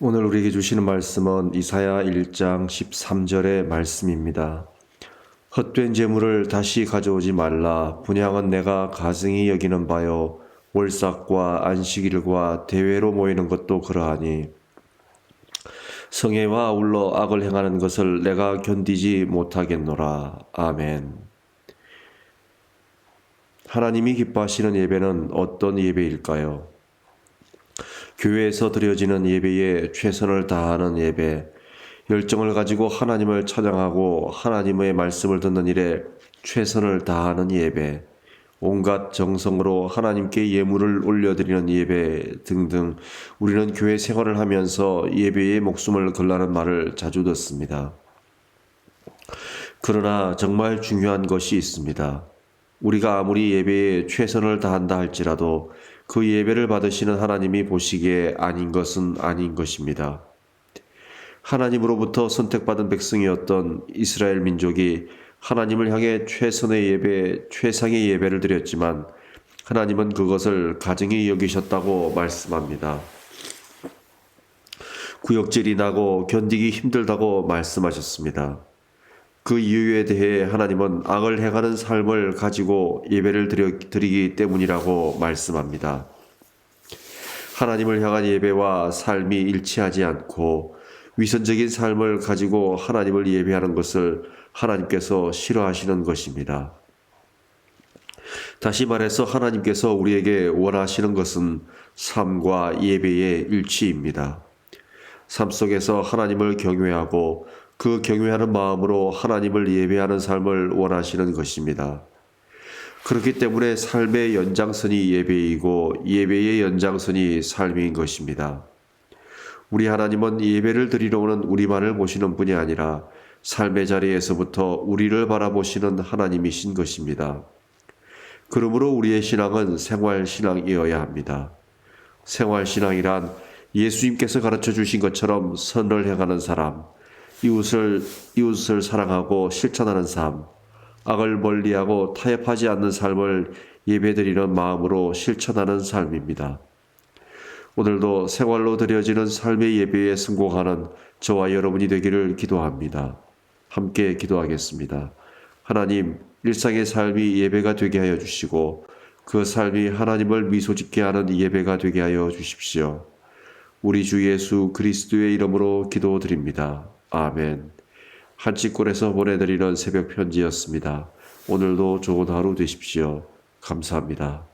오늘 우리에게 주시는 말씀은 이사야 1장 13절의 말씀입니다. 헛된 재물을 다시 가져오지 말라. 분양은 내가 가증히 여기는 바요. 월삭과 안식일과 대회로 모이는 것도 그러하니 성회와 아울러 악을 행하는 것을 내가 견디지 못하겠노라. 아멘. 하나님이 기뻐하시는 예배는 어떤 예배일까요? 교회에서 드려지는 예배에 최선을 다하는 예배, 열정을 가지고 하나님을 찬양하고 하나님의 말씀을 듣는 일에 최선을 다하는 예배, 온갖 정성으로 하나님께 예물을 올려드리는 예배 등등 우리는 교회 생활을 하면서 예배에 목숨을 걸라는 말을 자주 듣습니다. 그러나 정말 중요한 것이 있습니다. 우리가 아무리 예배에 최선을 다한다 할지라도 그 예배를 받으시는 하나님이 보시기에 아닌 것은 아닌 것입니다. 하나님으로부터 선택받은 백성이었던 이스라엘 민족이 하나님을 향해 최선의 예배, 최상의 예배를 드렸지만 하나님은 그것을 가증히 여기셨다고 말씀합니다. 구역질이 나고 견디기 힘들다고 말씀하셨습니다. 그 이유에 대해 하나님은 악을 행하는 삶을 가지고 예배를 드려, 드리기 때문이라고 말씀합니다. 하나님을 향한 예배와 삶이 일치하지 않고 위선적인 삶을 가지고 하나님을 예배하는 것을 하나님께서 싫어하시는 것입니다. 다시 말해서 하나님께서 우리에게 원하시는 것은 삶과 예배의 일치입니다. 삶 속에서 하나님을 경외하고 그 경외하는 마음으로 하나님을 예배하는 삶을 원하시는 것입니다. 그렇기 때문에 삶의 연장선이 예배이고 예배의 연장선이 삶인 것입니다. 우리 하나님은 예배를 드리러 오는 우리만을 보시는 분이 아니라 삶의 자리에서부터 우리를 바라보시는 하나님이신 것입니다. 그러므로 우리의 신앙은 생활 신앙이어야 합니다. 생활 신앙이란 예수님께서 가르쳐 주신 것처럼 선을 행하는 사람, 이웃을 이웃을 사랑하고 실천하는 삶, 악을 멀리하고 타협하지 않는 삶을 예배드리는 마음으로 실천하는 삶입니다. 오늘도 생활로 드려지는 삶의 예배에 성공하는 저와 여러분이 되기를 기도합니다. 함께 기도하겠습니다. 하나님, 일상의 삶이 예배가 되게 하여 주시고 그 삶이 하나님을 미소 짓게 하는 예배가 되게 하여 주십시오. 우리 주 예수 그리스도의 이름으로 기도드립니다. 아멘. 한치골에서 보내드리는 새벽 편지였습니다. 오늘도 좋은 하루 되십시오. 감사합니다.